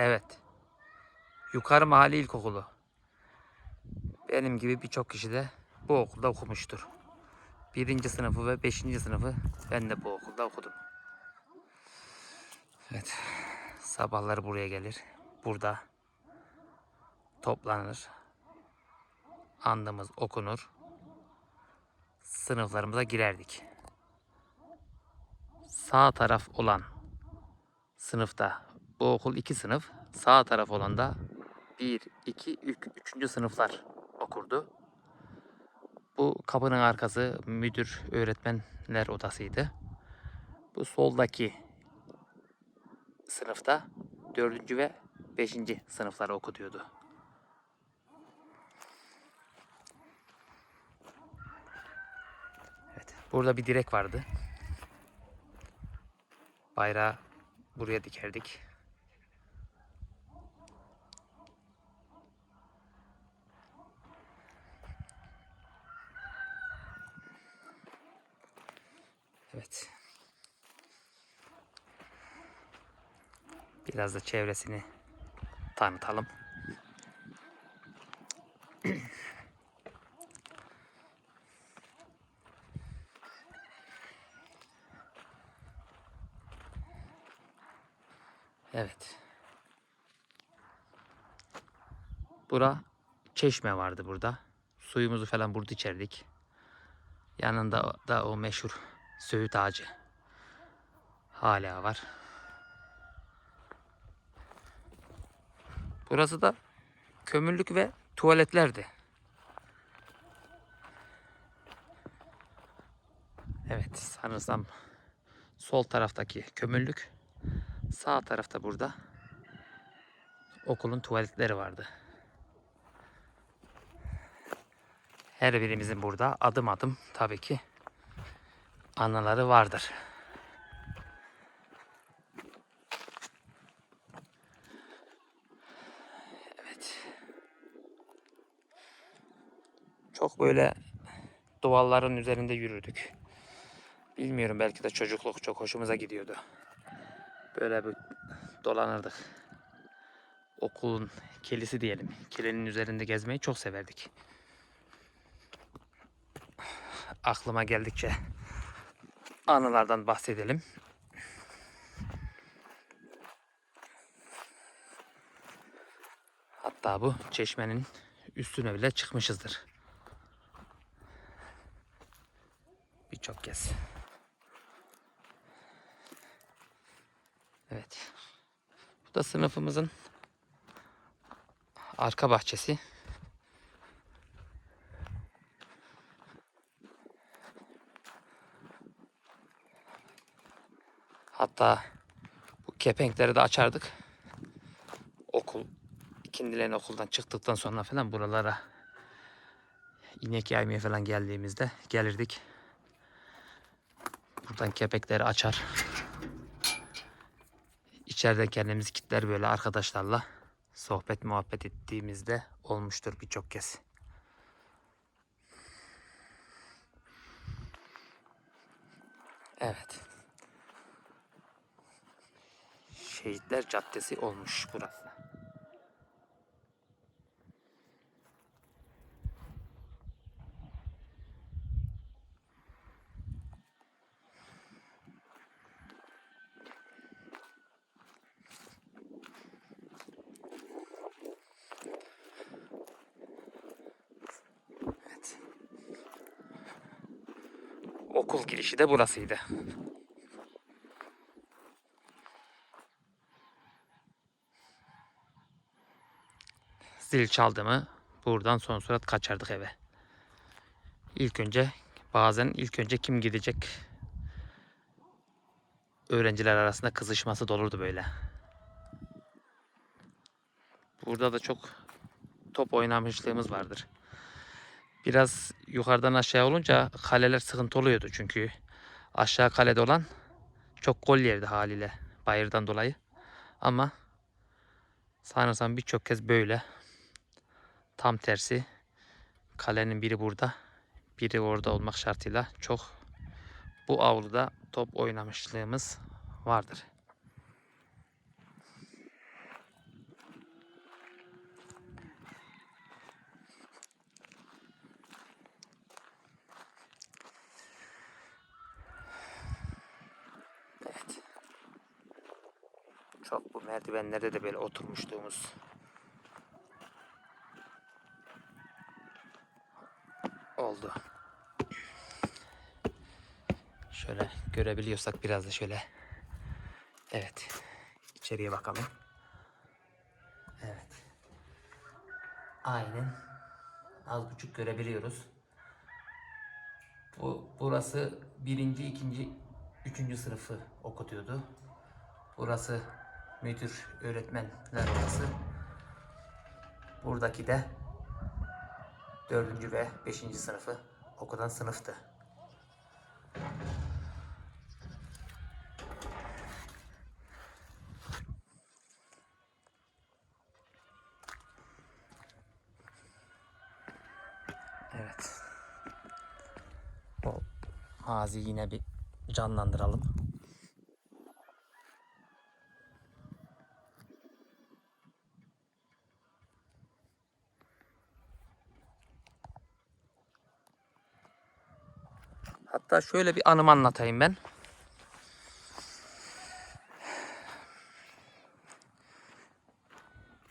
Evet. Yukarı Mahalle İlkokulu. Benim gibi birçok kişi de bu okulda okumuştur. Birinci sınıfı ve beşinci sınıfı ben de bu okulda okudum. Evet. Sabahları buraya gelir. Burada toplanır. Andımız okunur. Sınıflarımıza girerdik. Sağ taraf olan sınıfta bu okul iki sınıf. Sağ taraf olan da 1, 2, 3. sınıflar okurdu. Bu kapının arkası müdür öğretmenler odasıydı. Bu soldaki sınıfta 4. ve 5. sınıflar okutuyordu. Evet, burada bir direk vardı. Bayrağı buraya dikerdik. Evet. Biraz da çevresini tanıtalım. Evet. Bura çeşme vardı burada. Suyumuzu falan burada içerdik. Yanında da o meşhur söğüt ağacı. Hala var. Burası da kömürlük ve tuvaletlerdi. Evet sanırsam sol taraftaki kömürlük sağ tarafta burada okulun tuvaletleri vardı. Her birimizin burada adım adım tabii ki anıları vardır. Evet. Çok böyle duvarların üzerinde yürürdük. Bilmiyorum belki de çocukluk çok hoşumuza gidiyordu. Böyle bir dolanırdık. Okulun kilisi diyelim. Kilenin üzerinde gezmeyi çok severdik. Aklıma geldikçe anılardan bahsedelim. Hatta bu çeşmenin üstüne bile çıkmışızdır. Birçok kez. Evet. Bu da sınıfımızın arka bahçesi. Hatta bu kepenkleri de açardık. Okul, ikindilerin okuldan çıktıktan sonra falan buralara inek yaymaya falan geldiğimizde gelirdik. Buradan kepekleri açar. İçeride kendimizi kitler böyle arkadaşlarla sohbet muhabbet ettiğimizde olmuştur birçok kez. Evet. Şehitler Caddesi olmuş burası. Okul girişi de burasıydı. Zil çaldı mı buradan son surat kaçardık eve. İlk önce bazen ilk önce kim gidecek öğrenciler arasında kızışması da olurdu böyle. Burada da çok top oynamışlığımız vardır. Biraz yukarıdan aşağı olunca kaleler sıkıntı oluyordu çünkü aşağı kalede olan çok gol yerdi haliyle bayırdan dolayı. Ama sanırsam birçok kez böyle Tam tersi kalenin biri burada, biri orada olmak şartıyla çok bu avluda top oynamışlığımız vardır. Çok bu merdivenlerde de böyle oturmuşluğumuz Oldu. Şöyle görebiliyorsak biraz da şöyle. Evet. İçeriye bakalım. Evet. Aynen. Az buçuk görebiliyoruz. Bu burası birinci, ikinci, üçüncü sınıfı okutuyordu. Burası müdür öğretmenler odası. Buradaki de dördüncü ve beşinci sınıfı okudan sınıftı. Evet. O maziyi yine bir canlandıralım. Hatta şöyle bir anımı anlatayım ben.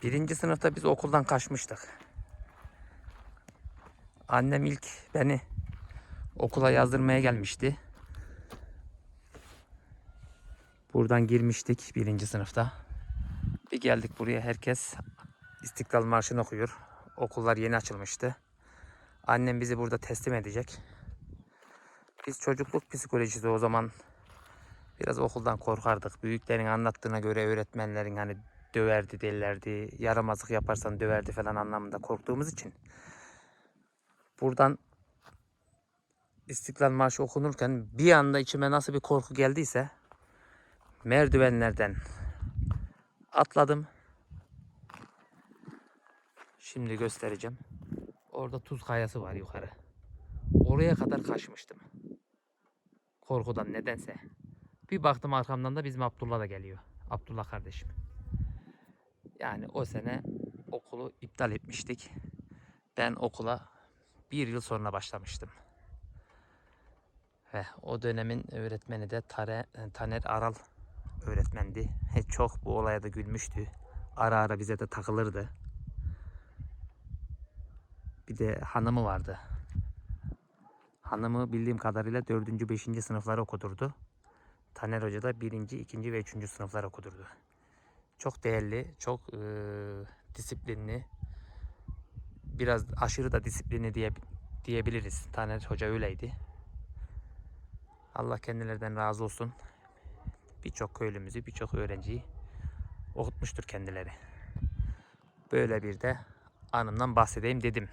Birinci sınıfta biz okuldan kaçmıştık. Annem ilk beni okula yazdırmaya gelmişti. Buradan girmiştik birinci sınıfta. Bir geldik buraya herkes İstiklal Marşı'nı okuyor. Okullar yeni açılmıştı. Annem bizi burada teslim edecek. Biz çocukluk psikolojisi o zaman biraz okuldan korkardık. Büyüklerin anlattığına göre öğretmenlerin hani döverdi derlerdi. Yaramazlık yaparsan döverdi falan anlamında korktuğumuz için. Buradan İstiklal Marşı okunurken bir anda içime nasıl bir korku geldiyse merdivenlerden atladım. Şimdi göstereceğim. Orada tuz kayası var yukarı. Oraya kadar kaçmıştım. Korkudan nedense. Bir baktım arkamdan da bizim Abdullah da geliyor. Abdullah kardeşim. Yani o sene okulu iptal etmiştik. Ben okula bir yıl sonra başlamıştım. Ve o dönemin öğretmeni de Tare, Taner Aral öğretmendi. Çok bu olaya da gülmüştü. Ara ara bize de takılırdı. Bir de hanımı vardı. Hanımı bildiğim kadarıyla 4. 5. sınıfları okudurdu. Taner Hoca da 1. 2. ve 3. sınıflar okudurdu. Çok değerli, çok eee, disiplinli, biraz aşırı da disiplinli diye diyebiliriz. Taner Hoca öyleydi. Allah kendilerinden razı olsun. Birçok köylümüzü, birçok öğrenciyi okutmuştur kendileri. Böyle bir de anımdan bahsedeyim dedim.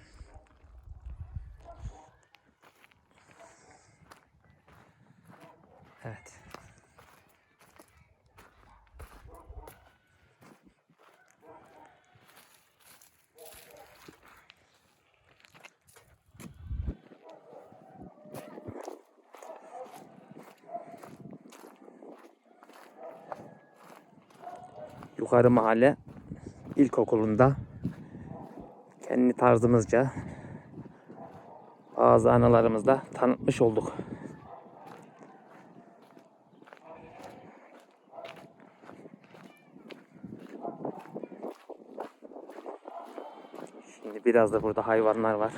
Evet. Yukarı Mahalle İlkokulu'nda kendi tarzımızca bazı anılarımızla tanıtmış olduk. Şimdi biraz da burada hayvanlar var.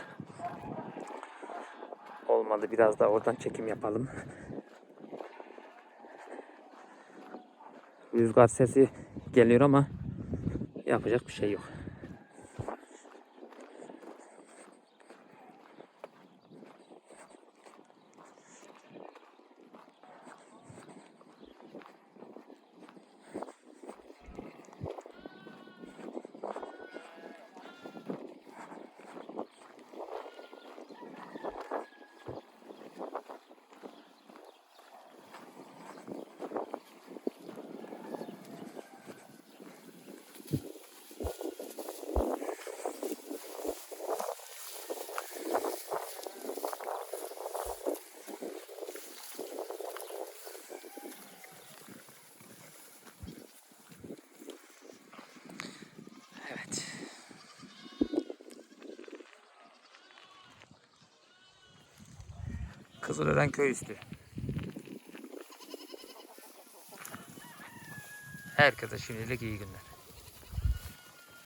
Olmadı biraz da oradan çekim yapalım. Rüzgar sesi geliyor ama yapacak bir şey yok. Kızılören köy üstü. Herkese şimdilik iyi günler.